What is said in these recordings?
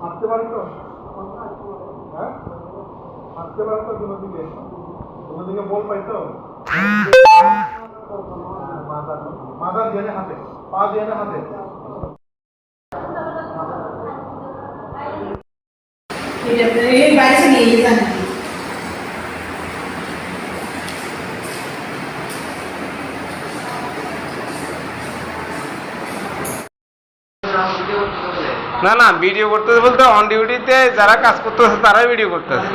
আসতে পারে তো? হ্যাঁ? আসতে পারে তো কোনো দিকে? কোনো দিকে বল পাই তো? মাদার জেনে হাতে, পা জেনে হাতে। এই বাইরে নিয়ে যান। না না ভিডিও করতেছে বলতে অন ডিউটিতে যারা কাজ করতেছে তারাই ভিডিও করতেছে।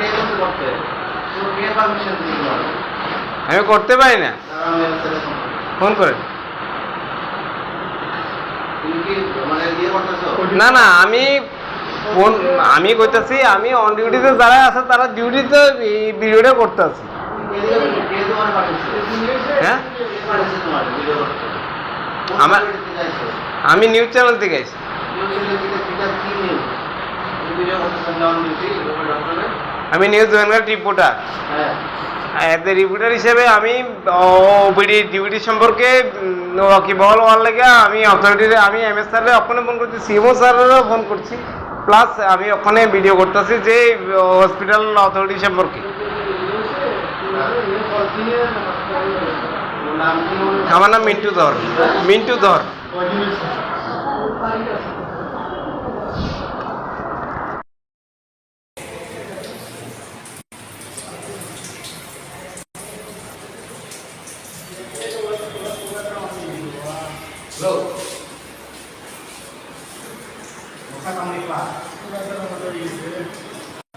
আমি করতে পারি না। ফোন করেন না না আমি ফোন আমি কইতাছি আমি অন ডিউটিতে যারা আছে তারা ডিউটিতে ভিডিওটা করতেছি হ্যাঁ? আমার আমি নিউজ চ্যানেল থেকে আইছি। আমি নিউজ ওয়েনগার রিপোর্টার এতে রিপোর্টার হিসেবে আমি ওবিডি ডিউটি সম্পর্কে বহল হওয়ার লেগে আমি অথরিটির আমি এম এস স্যারের ওখানে ফোন করছি সিএমও স্যারেরও ফোন করছি। প্লাস আমি ওখানে ভিডিও করতেছি যে হসপিটাল অথরিটি সম্পর্কে। আমার নাম মিন্টু ধর। মিন্টু ধর। Hello. Masa kamu ikhlas. Itu bahasa kamu dari